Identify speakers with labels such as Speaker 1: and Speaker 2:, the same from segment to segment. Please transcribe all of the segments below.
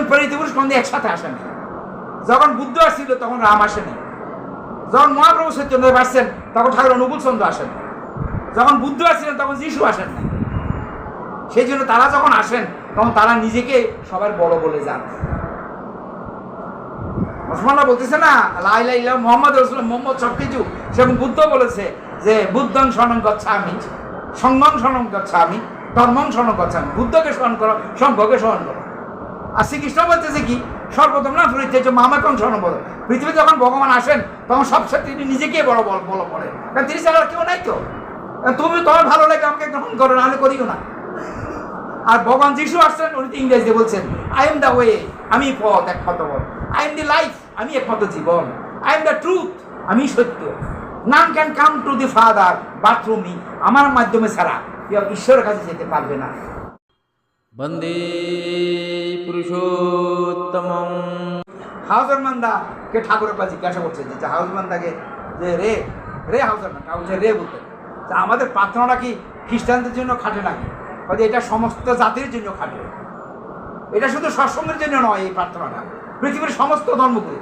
Speaker 1: দুইজন প্রেরিত পুরুষ, কোনদিন একসাথে আসেনি যখন বুদ্ধ আসছিল তখন রাম আসেনি যখন মহাপ্রভু সত্যেন্দ্র আসছেন, তখন ঠাকুর অনুকূল চন্দ্র আসেন যখন বুদ্ধ আসছিলেন তখন যিশু আসেন না সেই জন্য তারা যখন আসেন, তখন তারা নিজেকে সবার বড় বলে যান মুসলমানরা বলতেছে না লাইলা ইল্লাহ মোহাম্মদ রসুল মোহাম্মদ সব কিছু সেরকম বুদ্ধ বলেছে যে, বুদ্ধং স্মরণ করছে আমি সঙ্গম স্মরণ করছে আমি ধর্মং স্মরণ করছে আমি বুদ্ধকে স্মরণ করো শঙ্খকে স্মরণ করো। আর শ্রীকৃষ্ণ বলতেছে কি? সর্বতম না পরিচয় মামাকন স্বর্ণপদ পৃথিবীতে যখন ভগবান আসেন, তখন সবসময় তিনি নিজেকে বড় বল বলো পড়ে কারণ তিনি ছাড়া কেউ নাই তো। তুমি তোমার ভালো লাগে আমাকে গ্রহণ করো না আমি করিও না। আর ভগবান যিশু আসছেন, উনি ইংরেজিতে বলছেন আই এম দ্য ওয়ে আমি পথ, একমাত্র পথ। আই এম দি লাইফ আমি একমাত্র জীবন। আই এম দ্য ট্রুথ আমি সত্য। None can come to the father but through me আমার মাধ্যমে ছাড়া ঈশ্বরের কাছে যেতে পারবে না।
Speaker 2: বন্দে পুরুষোত্তমম।
Speaker 1: হাউজার মান্দাকে ঠাকুরের কাছে জিজ্ঞাসা করছে যে হাউজ যে রে রে হাউজার মান্দা রে বলতে। আমাদের প্রার্থনাটা কি খ্রিস্টানদের জন্য খাটে নাকি? হয়তো এটা সমস্ত জাতির জন্য খাটে। এটা শুধু সৎসঙ্গের জন্য নয় এই প্রার্থনাটা। পৃথিবীর সমস্ত ধর্মগুলি।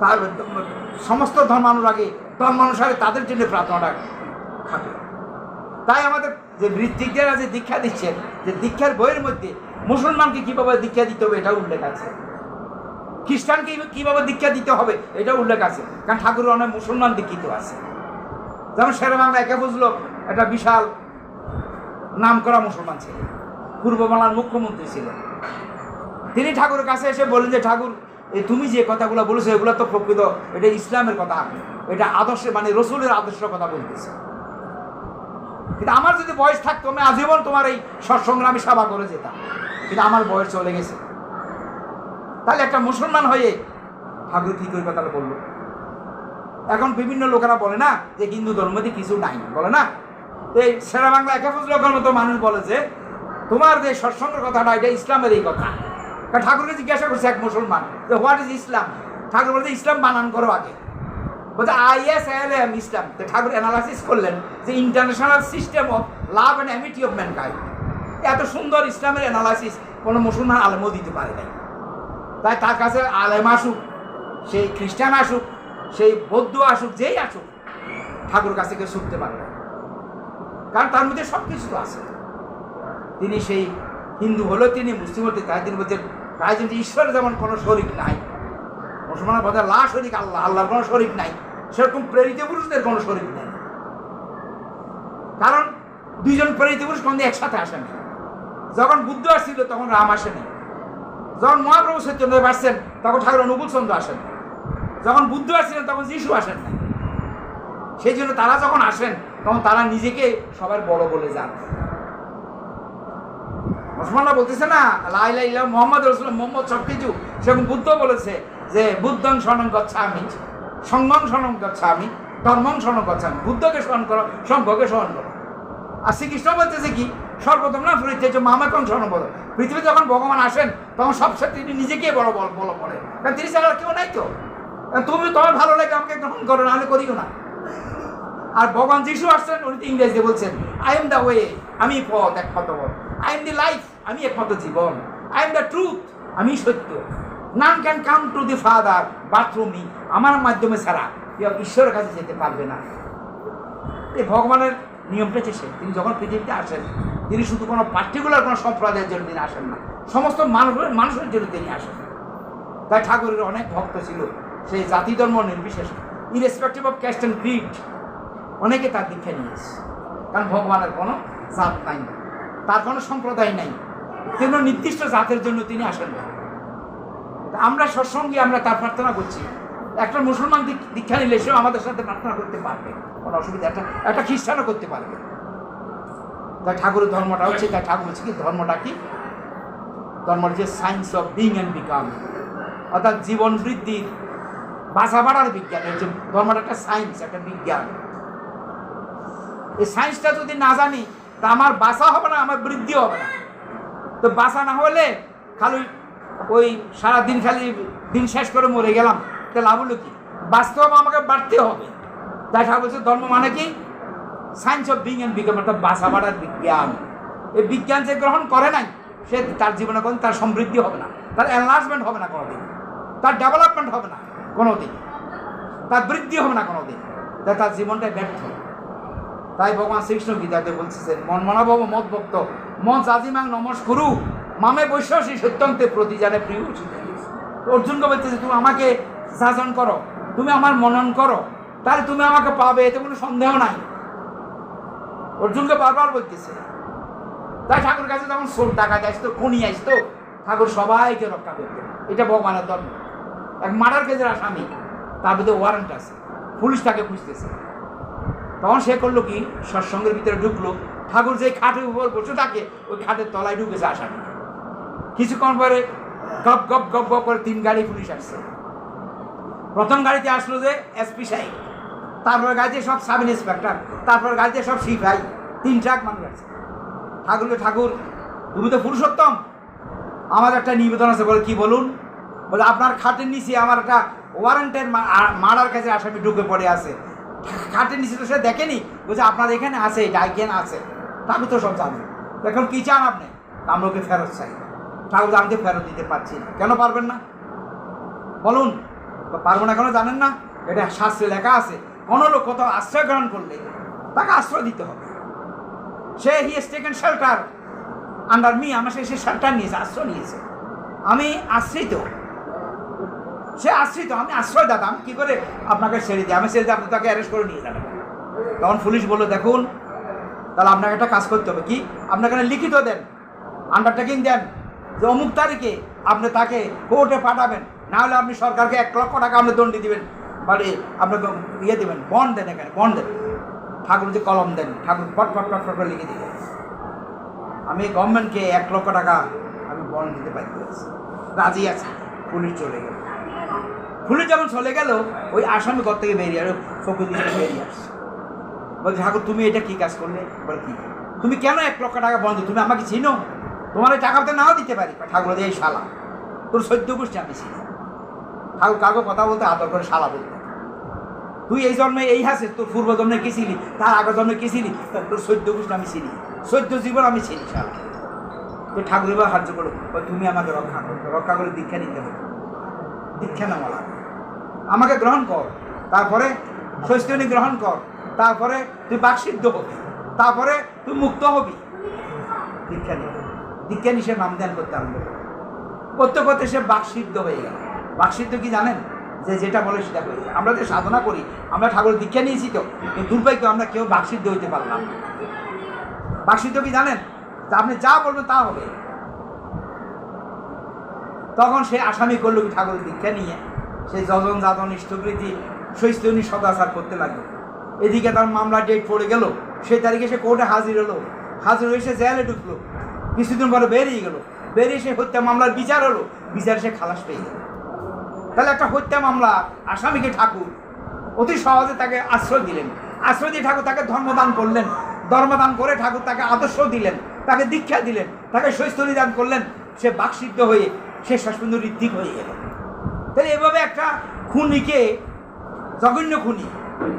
Speaker 1: তার সমস্ত ধর্মানুরাগী, ধর্মানুসারে তাদের জন্য প্রার্থনাটা খাটে। তাই আমাদের যে বৃত্তিকরা যে দীক্ষা দিচ্ছেন, যে দীক্ষার বইয়ের মধ্যে মুসলমানকে কীভাবে দীক্ষা দিতে হবে এটা উল্লেখ আছে। খ্রিস্টানকে কীভাবে দীক্ষা দিতে হবে এটা উল্লেখ আছে। কারণ ঠাকুরের অনেক মুসলমান দীক্ষিত আছে। যেমন শেরে বাংলা একে বুঝলো, একটা বিশাল নাম করা মুসলমান ছিল পূর্ব বাংলার মুখ্যমন্ত্রী ছিলেন। তিনি ঠাকুরের কাছে এসে বললেন যে, ঠাকুর এই তুমি যে কথাগুলো বলেছ, এগুলো তো প্রকৃত, এটা ইসলামের কথা। এটা আদর্শে মানে রসুলের আদর্শের কথা বলতেছে। কিন্তু আমার যদি বয়স থাকতো, আমি আজীবন তোমার এই সৎসংগ্রামী সেবা করে যেতাম। কিন্তু আমার বয়স চলে গেছে। তাহলে একটা মুসলমান হয়ে ঠাকুর কি করে কথাটা বলল? এখন বিভিন্ন লোকেরা বলে না যে হিন্দু ধর্মতে কিছু নাই, বলে না? এই সেরা বাংলা একাফুজ লোকের মতো মানুষ বলে যে, তোমার যে সৎসঙ্গের কথাটা, এটা ইসলামের এই কথা। ঠাকুরকে জিজ্ঞাসা করছে এক মুসলমান যে হোয়াট ইজ ইসলাম ঠাকুর বলতে ইসলাম বানান করো আগে। বলছে I S L M Islam তো ঠাকুর অ্যানালাইসিস করলেন যে international system of love and amity of mankind এত সুন্দর ইসলামের অ্যানালাইসিস কোনো মুসলমান আলেমও দিতে পারে নাই। তাই তার কাছে আলেম আসুক, সেই খ্রিস্টান আসুক, সেই বৌদ্ধ আসুক, যেই আসুক, ঠাকুর কাছে কেউ ছুটতে পারে না কারণ তার মধ্যে সব কিছু তো আছে। তিনি সেই হিন্দু হলেও তিনি মুসলিম হতে তাই তিনি বলছেন তাই ঈশ্বরের যেমন কোনো শরিক নাই মুসলমানের কথা লা শরিক আল্লাহ আল্লাহর কোনো শরিক নাই? সেরকম প্রেরিত পুরুষদের কোনো শরিক নেই। কারণ দুইজন প্রেরিত পুরুষ কোনদিন একসাথে আসেন যখন বুদ্ধ আসছিল, তখন রাম আসেনি যখন মহাপ্রভু সত্যেন্দ্র আসছেন, তখন ঠাকুর অনুকূল চন্দ্র আসেন। যখন বুদ্ধ আসছিলেন, তখন যিশু আসেন না সেই জন্য তারা যখন আসেন, তখন তারা নিজেকে সবার বড় বলে যান মুসলমানরা বলতেছে না লাইলা ইল্লাহ মোহাম্মদ রসুল মোহাম্মদ সব কিছু সেরকম বুদ্ধ বলেছে যে বুদ্ধং স্মরণ করছে আমি সঙ্গম স্মরণ করছে আমি ধর্মং স্মরণ করছে আমি বুদ্ধকে স্মরণ করো শঙ্খকে স্মরণ করো। আর শ্রীকৃষ্ণ বলতেছে কি সর্বপ্রথম না পরিচয় মামাকং স্মরণ বলো, পৃথিবীতে যখন ভগবান আসেন, তখন সবসময় তিনি নিজেকে বড় বল বলো পড়ে কারণ তিনি ছাড়া কেউ নাই তো। তুমি তোমার ভালো লাগে আমাকে গ্রহণ করো, নাহলে করিও না। আর ভগবান যিশু আসছেন, উনি ইংরেজিতে বলছেন আই এম দ্য ওয়ে আমি পথ একমাত্র পথ। আই এম দি লাইফ আমি একমাত্র জীবন। আই এম দ্য ট্রুথ আমি সত্য। None can come to the father? But through me আমার মাধ্যমে ছাড়া কেউ ঈশ্বরের কাছে যেতে পারবে না। এই ভগবানের নিয়মটা হচ্ছে সে। তিনি যখন পৃথিবীতে আসেন, তিনি শুধু কোনো পার্টিকুলার কোনো সম্প্রদায়ের জন্য তিনি আসেন না। সমস্ত মানুষের মানুষের জন্য তিনি আসেন। তাই ঠাকুরের অনেক ভক্ত ছিল। সেই জাতি ধর্ম নির্বিশেষে। Irrespective of caste and creed অনেকে তার দীক্ষা নিয়েছে। কারণ ভগবানের কোনো জাত নাই। তার কোনো সম্প্রদায় নাই। কোনো নির্দিষ্ট জাতের জন্য তিনি আসেন না। আমরা সৎসঙ্গে, আমরা তার প্রার্থনা করছি। একটা মুসলমান দীক- দীক্ষা নিলে সেও আমাদের সাথে প্রার্থনা করতে পারবে। কোনো অসুবিধা একটা একটা খ্রিস্টানও করতে পারবে। তাই ঠাকুরের ধর্মটা হচ্ছে তাই ঠাকুর হচ্ছে কি? ধর্মটা কি? ধর্মটা যে science of being and become অর্থাৎ জীবন বৃদ্ধির বাসা বাড়ার বিজ্ঞান। যে ধর্মটা একটা সায়েন্স একটা বিজ্ঞান। এই সায়েন্সটা যদি না জানি, তা আমার বাসা হবে না, আমার বৃদ্ধি হবে না। তো বাসা না হলে খালি ওই সারাদিন খালি দিন শেষ করে মরে গেলাম। তা লাভ হলো কি? বাস্তব আমাকে বাড়তে হবে। তাই ঠাকুর বলছে, ধর্ম মানে কি? Science of being and become অর্থাৎ বাসা বাড়ার বিজ্ঞান। এই বিজ্ঞান যে গ্রহণ করে নাই, সে তার জীবনে কোন তার সমৃদ্ধি হবে না। তার এনলার্জমেন্ট হবে না কোনোদিন। তার ডেভেলপমেন্ট হবে না কোনোদিন। তার বৃদ্ধি হবে না কোনোদিন। তাই তার জীবনটা ব্যর্থ। তাই ভগবান শ্রীকৃষ্ণ গীতাতে বলছেন মন মনাভব মত ভক্ত মন চাজিমাং নমস্কুরু। মামে বৈশ্বাসী সত্যন্তে প্রতি জানে প্রিয় অর্জুনকে বলতেছে, তুমি আমাকে শাসন করো, তুমি আমার মনন করো, তাহলে তুমি আমাকে পাবে, এতে কোনো সন্দেহ নাই। অর্জুনকে বারবার বলতেছে, তাই ঠাকুর কাছে যখন সোল টাকা আসতো খুনি আসতো ঠাকুর সবাইকে রক্ষা করতেন এটা ভগবানের ধর্ম। এক মার্ডার কেসের আসামি, তার ভিতরে ওয়ারেন্ট আছে, পুলিশ তাকে খুঁজতেছে। তখন সে করল কি, সৎসঙ্গের ভিতরে ঢুকলো, ঠাকুর যে খাটের উপর বসে থাকে, ওই খাটের তলায় ঢুকেছে আসামি। কিছুক্ষণ পরে গপ গপ গপ গপ করে তিন গাড়ি পুলিশ আসছে। প্রথম গাড়িতে আসলো যে এসপি সাহেব। তারপর গাড়িতে সব সাব ইন্সপেক্টর, তারপর গাড়িতে সব সিপাহি তিন ট্রাক মানুষ আছে ঠাকুরকে ঠাকুর, তুমি তো পুরুষোত্তম। আমার একটা নিবেদন আছে, বলে কি বলুন? বলে, আপনার খাটের নিচে আমার একটা ওয়ারেন্টের মার্ডার কাছে আসামি ঢুকে পড়ে আছে। খাটের নিচে তো সে দেখেনি। বলছে, আপনার এখানে আছে ডাইকেন আছে। ঠাকুর তো সব জানেন তো এখন কী চান আপনি? আমরা ওকে ফেরত চাই। ঠাকুর আমি ফেরত দিতে পারছি না। কেন পারবেন না? বলুন। পারব না কেন জানেন না? এটা শাস্ত্রে লেখা আছে কোনো লোক কোথাও আশ্রয় গ্রহণ করলে তাকে আশ্রয় দিতে হবে। সে he has taken shelter under me আমার সে সে শেল্টার নিয়েছে, আশ্রয় নিয়েছে। আমি আশ্রিত। সে আশ্রিত, আমি আশ্রয় দাতা, আমি কী করে আপনাকে ছেড়ে দিই? আমি ছেড়ে দিই আপনি তাকে অ্যারেস্ট করে নিয়ে যাবেন। তখন পুলিশ বলল, দেখুন, তাহলে আপনাকে একটা কাজ করতে হবে। কি? আপনাকে লিখিত দেন আন্ডারটেকিং দেন। যে অমুক তারিখে আপনি তাকে কোর্টে পাঠাবেন না হলে আপনি সরকারকে এক লক্ষ টাকা আপনি দণ্ডি দিবেন মানে আপনাকে ইয়ে দেবেন বন্ড দেন এখানে বন্ড দেন। ঠাকুর যে কলম দেন, ঠাকুর ফট ফট ফট ফট লিখে দিলেন আমি গভর্নমেন্টকে এক লক্ষ টাকা আমি বন্ড দিতে হয়েছি। রাজি আছি, পুলিশ চলে গেল। পুলিশ যখন চলে গেল, ওই আসামি ঘর থেকে বেরিয়ে আর ফকুর বেরিয়ে আসছে। বলছে, ঠাকুর, তুমি এটা কি কাজ করলে? বলে, কি? তুমি কেন এক লক্ষ টাকা বন্ধ তুমি আমাকে চিনো? তোমার ওই টাকা নাও দিতে পারি। ঠাকুর এই শালা। তোর সদ্য গোষ্ঠী আমি চিনি ঠাকুর কাউকে কথা বলতে আদর করে শালা বলতে তুই এই জন্মে এই হাসিস, তোর পূর্ব জন্মে কি ছিলি? তার আগের জন্মে কি ছিলি? তোর সদ্য গোষ্ঠী আমি চিনি সদ্য জীবন আমি চিনি শালা। তো ঠাকুর এবার সাহায্য করো তুমি আমাকে রক্ষা করো। রক্ষা করে দীক্ষা নিতে হবে। দীক্ষা নেওয়া লাগবে আমাকে গ্রহণ কর। তারপরে শৈস্তনী গ্রহণ কর। তারপরে তুই বাকসিদ্ধ হবি। তারপরে তুই মুক্ত হবি। দীক্ষা নিবে নিয়ে সে নাম ধ্যান করতে আরম্ভ করবে। করতে করতে সে বাকসিদ্ধ হয়ে গেল। বাকসিদ্ধ কি জানেন? যে যেটা বলে সেটা করি আমরা যে সাধনা করি, আমরা ঠাকুর দীক্ষা নিয়েছি তো দুর্ভাগ্য আমরা কেউ বাকসিদ্ধ হইতে পারলাম বাকসিদ্ধ কি জানেন? যে আপনি যা বলবেন তা হবে। তখন সে আসামি করল কি ঠাকুর দীক্ষা নিয়ে। সে যজন যাজন ইষ্টকৃতি সৈস্তনী সদাচার করতে লাগল। এদিকে তার মামলা ডেট পড়ে গেল। সেই তারিখে সে কোর্টে হাজির হলো। হাজির হয়ে সে জেলে ঢুকলো। কিছুদিন পরে বেরিয়ে গেল। বেরিয়ে সে হত্যা মামলার বিচার হলো। বিচার সে খালাস পেয়ে গেল। তাহলে একটা হত্যা মামলা আসামিকে ঠাকুর, অতি সহজে তাকে আশ্রয় দিলেন। আশ্রয় দিয়ে ঠাকুর তাকে ধর্মদান করলেন। ধর্মদান করে ঠাকুর তাকে আদর্শ দিলেন। তাকে দীক্ষা দিলেন। তাকে শৈস্তনী দান করলেন। সে বাকসিদ্ধ হয়ে, সে সস্পেন্দ ঋত্বিক হয়ে গেল। তাহলে এভাবে একটা খুনিকে, জঘন্য খুনি,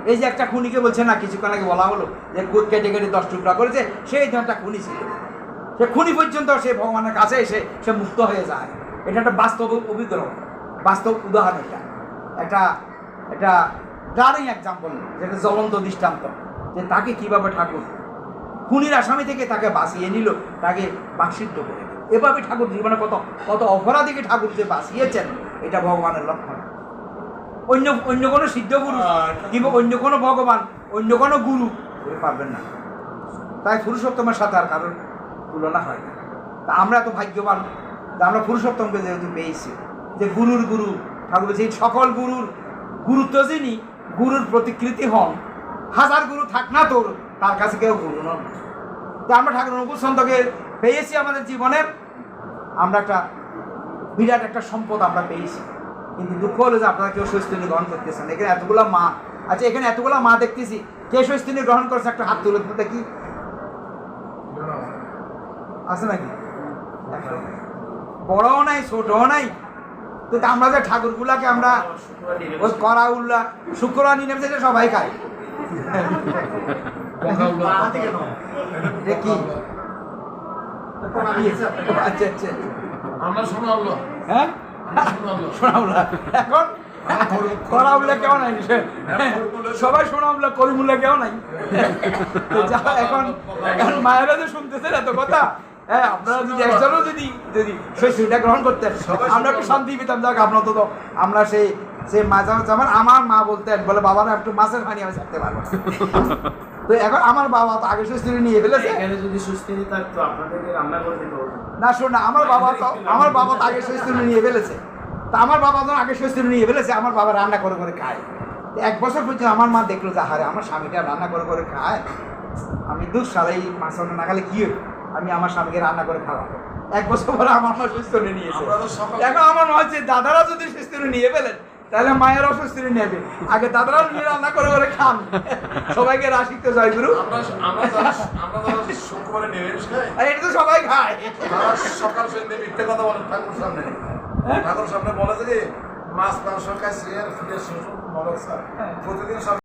Speaker 1: এই যে একটা খুনিকে বলছে না, কিছুক্ষণ আগে বলা হলো যে কোট কেটে দশ টুকরা করেছে, সেই ধরনের একটা খুনি ছিল। সে খুনি পর্যন্ত সে ভগবানের কাছে এসে সে মুক্ত হয়ে যায়। এটা একটা বাস্তব অভিজ্ঞতা বাস্তব উদাহরণ এটা। একটা একটা ডারিং এক্সাম্পল যেটা জ্বলন্ত দৃষ্টান্ত যে তাকে কীভাবে ঠাকুর খুনির আসামি থেকে তাকে বাঁচিয়ে নিল তাকে বাকসিদ্ধ করে এভাবে ঠাকুর জীবনে কত কত অপরাধীকে ঠাকুর যে বাঁচিয়েছেন এটা ভগবানের লক্ষণ। অন্য অন্য কোনো সিদ্ধ গুরু কিংবা অন্য কোনো ভগবান অন্য কোনো গুরু পারবেন না। তাই পুরুষোত্তমের সাথে আর কারোর তুলনা হয় না। তা আমরা এত ভাগ্যবান। আমরা পুরুষোত্তমকে যেহেতু পেয়েছি, যে গুরুর গুরু, ঠাকুর এই সকল গুরুর গুরুত্ব যিনি, গুরুর প্রতিকৃতি হন। হাজার গুরু থাক না তোর, তার কাছে কেউ গুরু নন। তো আমরা ঠাকুর নকুল সন্তকে পেয়েছি আমাদের জীবনের। আমরা একটা বিরাট একটা সম্পদ আমরা পেয়েছি। কিন্তু দুঃখ হলো যে আপনারা কেউ স্বস্তিনী গ্রহণ করতেছেন এখানে এতগুলা মা আচ্ছা এখানে এতগুলা মা দেখতেছি, কে স্বস্তিনী গ্রহণ করছে? একটা হাত তুলে কি আছে নাকি? বড়ও নাই ছোটও নাই। তো আমরা যে ঠাকুরগুলাকে আমরা ওই করা উল্লা শুক্রবার নিয়ে নেমেছে সবাই খায়। কি? আচ্ছা আচ্ছা
Speaker 3: আমরা শোনা হলো
Speaker 1: হ্যাঁ এখন? কেউ নাই। সবাই সোনামুল্লা করিমুল্লা কেউ নাই। যা এখন এখন মায়েরা যে শুনতেছেন এত কথা। হ্যাঁ আপনারা যদি একজনও যদি যদি সেই গ্রহণ করতেন আমরা একটু শান্তি পেতাম। যাক আপনার তো আমরা সেই সেই মাঝে আমার আমার মা বলতেন বলে বাবারা একটু মাছের পানি আমি থাকতে পারব। তো এখন আমার বাবা তো আগে সুস্থ নিয়ে ফেলেছে।
Speaker 4: এখানে যদি সুস্থিতি থাকতো আপনাদেরকে রান্না করে দিতে
Speaker 1: না শোন না আমার বাবা তো আমার বাবা তো আগে শৈস্তুনি নিয়ে ফেলেছে। তা আমার বাবা যখন আগে শৈস্তুনি নিয়ে ফেলেছে আমার বাবা রান্না করে করে খায়। এক বছর পর্যন্ত আমার মা দেখল যে হারে আমার স্বামীটা রান্না করে করে খায়। আমি দু সালে এই মাছ রান্না না খালে কি হবে? আমি আমার স্বামীকে রান্না করে খাওয়াবো। এক বছর পরে আমার মা সুস্থনি নিয়েছে। এখন আমার মনে হচ্ছে দাদারা যদি সুস্থনি নিয়ে ফেলেন তাহলে মায়েরাও সুস্থনি নেবে। আগে দাদারাও নিয়ে রান্না করে করে খান। সবাইকে রাশিক তো জয় গুরু এটা তো সবাই খায়।
Speaker 3: সকাল সন্ধ্যে মিথ্যে কথা বলেন ঠাকুর সামনে। ঠাকুর সামনে বলে যে মাছ মাংস সিরিয়াল স্যার প্রতিদিন সব